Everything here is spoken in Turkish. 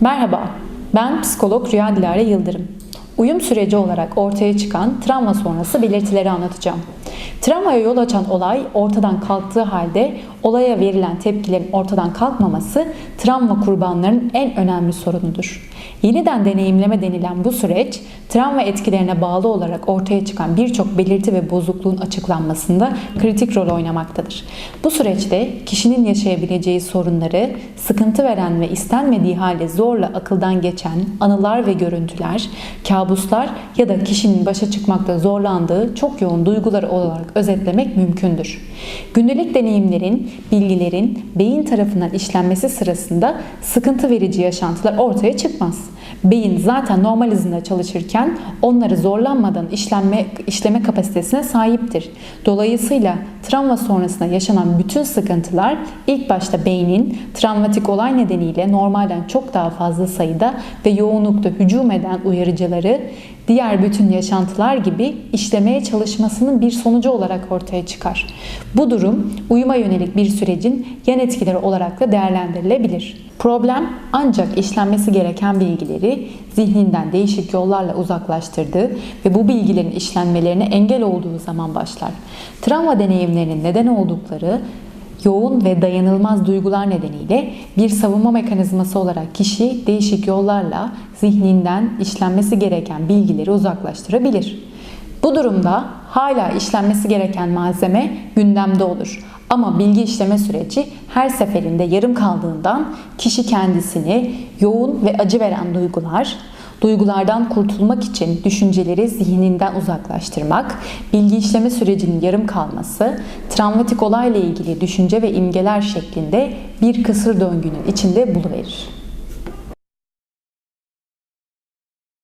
Merhaba, ben psikolog Rüya Dilara Yıldırım. Uyum süreci olarak ortaya çıkan travma sonrası belirtileri anlatacağım. Travmaya yol açan olay ortadan kalktığı halde olaya verilen tepkilerin ortadan kalkmaması travma kurbanlarının en önemli sorunudur. Yeniden deneyimleme denilen bu süreç travma etkilerine bağlı olarak ortaya çıkan birçok belirti ve bozukluğun açıklanmasında kritik rol oynamaktadır. Bu süreçte kişinin yaşayabileceği sorunları, sıkıntı veren ve istenmediği halde zorla akıldan geçen anılar ve görüntüler, kabuslar ya da kişinin başa çıkmakta zorlandığı çok yoğun duygular olarak özetlemek mümkündür. Gündelik deneyimlerin, bilgilerin beyin tarafından işlenmesi sırasında sıkıntı verici yaşantılar ortaya çıkmaz. Beyin zaten normal hızında çalışırken onları zorlanmadan işlenme, işleme kapasitesine sahiptir. Dolayısıyla travma sonrasında yaşanan bütün sıkıntılar ilk başta beynin travmatik olay nedeniyle normalden çok daha fazla sayıda ve yoğunlukta hücum eden uyarıcıları diğer bütün yaşantılar gibi işlemeye çalışmasının bir sonucu olarak ortaya çıkar. Bu durum uyuma yönelik bir sürecin yan etkileri olarak da değerlendirilebilir. Problem ancak işlenmesi gereken bilgileri zihninden değişik yollarla uzaklaştırdığı ve bu bilgilerin işlenmelerine engel olduğu zaman başlar. Travma deneyimlerinin neden oldukları yoğun ve dayanılmaz duygular nedeniyle bir savunma mekanizması olarak kişi değişik yollarla zihninden işlenmesi gereken bilgileri uzaklaştırabilir. Bu durumda hala işlenmesi gereken malzeme gündemde olur. Ama bilgi işleme süreci her seferinde yarım kaldığından kişi kendisini yoğun ve acı veren duygular, Duygulardan kurtulmak için düşünceleri zihninden uzaklaştırmak, bilgi işleme sürecinin yarım kalması, travmatik olayla ilgili düşünce ve imgeler şeklinde bir kısır döngünün içinde buluverir.